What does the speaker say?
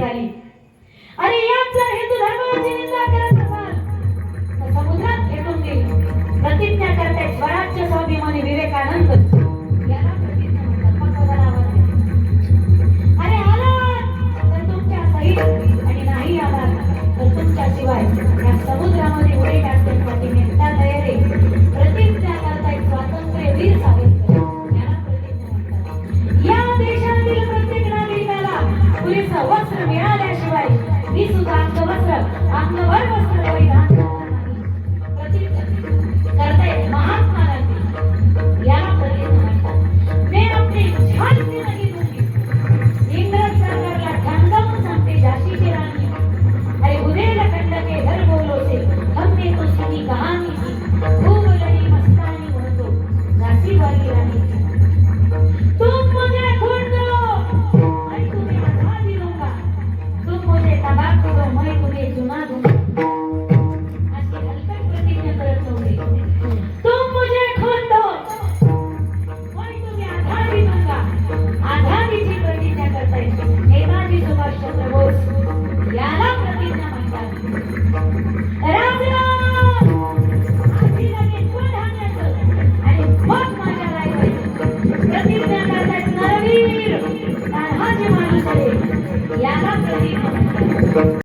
Cali. पुरेसं वस्त्र मिळाल्याशिवाय मी सुद्धा अंगवस्त्र वस्त्र